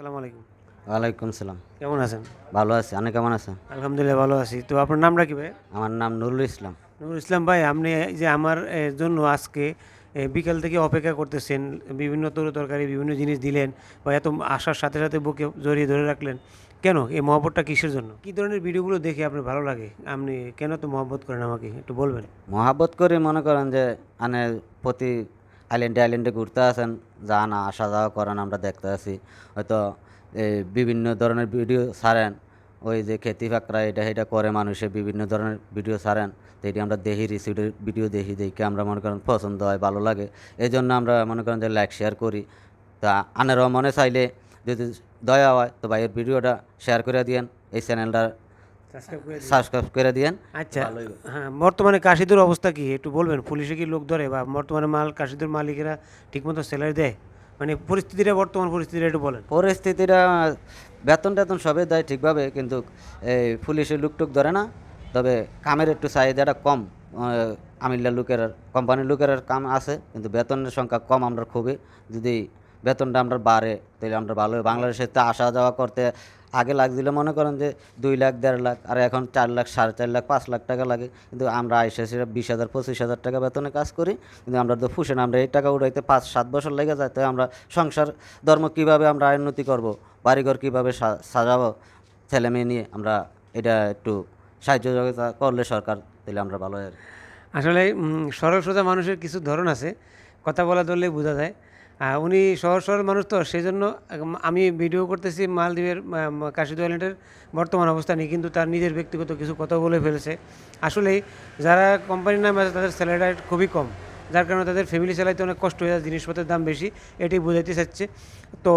আসসালামু আলাইকুম। ওয়ালাইকুম সালাম। কেমন আছেন? ভালো আছি আপনি কেমন আছেন? আলহামদুলিল্লাহ ভালো আছি। তো আপনার নামটা কি ভাই? আমার নাম নুরুল ইসলাম। নুরুল ইসলাম ভাই আপনি এই যে আমার জন্য আজকে বিকাল থেকে অপেক্ষা করতেছেন বিভিন্ন তরু তরকারি বিভিন্ন জিনিস দিলেন বা এত আসার সাথে সাথে বুকে জড়িয়ে ধরে রাখলেন। কেন? এই মহব্বতটা কিসের জন্য? কী ধরনের ভিডিওগুলো দেখে আপনার ভালো লাগে? আপনি কেন তো মহব্বত করেন আমাকে? একটু বলবেন। মহাব্বত করে মনে করেন যে আনে প্রতি আইল্যান্ডে আইল্যান্ডে ঘুরতে আসেন, যান, আসা যাওয়া করেন, আমরা দেখতে আসি। হয়তো এই বিভিন্ন ধরনের ভিডিও ছাড়েন, ওই যে খেতি ফাকরা এটা এটা করে মানুষে বিভিন্ন ধরনের ভিডিও ছাড়েন, তো এটি আমরা দেখি রিসিপ্টের ভিডিও দেখি, দেখে আমরা মনে করেন পছন্দ হয়, ভালো লাগে। এই জন্য আমরা মনে করেন যে লাইক শেয়ার করি। তা আনেরও মনে চাইলে যদি দয়া হয়, তো ভাইয়ের ভিডিওটা শেয়ার করে দিয়েন, এই চ্যানেলটা সাবস্ক্রাইব করে দিয়েন। আচ্ছা হ্যাঁ বর্তমানে কাশিদুর অবস্থা কি? একটু বলবেন পুলিশে কি লোক ধরে বা বর্তমানে মাল কাশিদুর মালিকেরা ঠিকমতো স্যালারি দেয়? মানে পরিস্থিতিটা বর্তমান পরিস্থিতিটা একটু বলেন। পরিস্থিতিটা বেতন টেতন সবই দেয় ঠিকভাবে কিন্তু এই পুলিশের লুকটুক ধরে না। তবে কামের একটু চাহিদাটা কম। আমিল্লা লোকের কোম্পানির লোকের কাম আছে কিন্তু বেতনের সংখ্যা কম আমরা খুবই। যদি বেতনটা আমরা বাড়ে তাহলে আমরা ভালো বাংলাদেশে তো আসা যাওয়া করতে আগে লাগছিল, মনে করেন যে দুই লাখ, দেড় লাখ, আর এখন চার লাখ, সাড়ে চার লাখ, পাঁচ লাখ টাকা লাগে। কিন্তু আমরা আইসে বিশ হাজার, পঁচিশ হাজার টাকা বেতনে কাজ করি, কিন্তু আমরা তো ফুসেন আমরা এই টাকা উঠাইতে পাঁচ, সাত বছর লেগে যায় তাই আমরা সংসার, ধর্ম কীভাবে আমরা উন্নতি করব, বাড়িঘর কীভাবে সাজাবো, ছেলে মেয়ে নিয়ে আমরা এটা একটু সাহায্য সহযোগিতা করলে সরকার তাহলে আমরা ভালো আসলে সরল সোজা মানুষের কিছু ধরন আছে। কথা বলা ধরলেই বোঝা যায়। উনি শহর শহরের মানুষ তো সেই জন্য আমি ভিডিও করতেছি মালদ্বীপের কাশিদু আইল্যান্ডের বর্তমান অবস্থা নিয়ে, কিন্তু তার নিজের ব্যক্তিগত কিছু কথা বলে ফেলেছে। আসলেই, যারা কোম্পানির নামে আছে, তাদের স্যালারি খুবই কম। যার কারণে তাদের ফ্যামিলি চালাইতে অনেক কষ্ট হয়ে যায়, জিনিসপত্রের দাম বেশি এটি বোঝাইতে চাচ্ছে। তো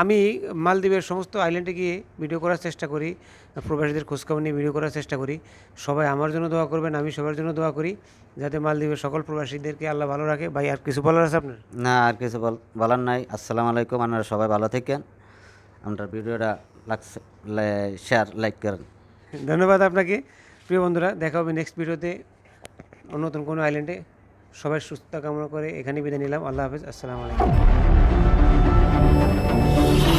আমি মালদ্বীপের সমস্ত আইল্যান্ডে গিয়ে ভিডিও করার চেষ্টা করি প্রবাসীদের খোঁজখবর নিয়ে ভিডিও করার চেষ্টা করি। সবাই আমার জন্য দোয়া করবেন আমি সবার জন্য দোয়া করি যাতে মালদ্বীপের সকল প্রবাসীদেরকে আল্লাহ ভালো রাখে। ভাই আর কিছু বলার আছে আপনার? না আর কিছু বল বলার নাই। আসসালামু আলাইকুম আপনারা সবাই ভালো থাকেন। আপনার ভিডিওটা লাগছে শেয়ার লাইক করেন। ধন্যবাদ আপনাকে। প্রিয় বন্ধুরা দেখা হবে নেক্সট ভিডিওতে নতুন কোনো আইল্যান্ডে সবাই সুস্থ কামনা করে এখানে বিদায় নিলাম। আল্লাহ হাফেজ। আসসালামু আলাইকুম। Yeah.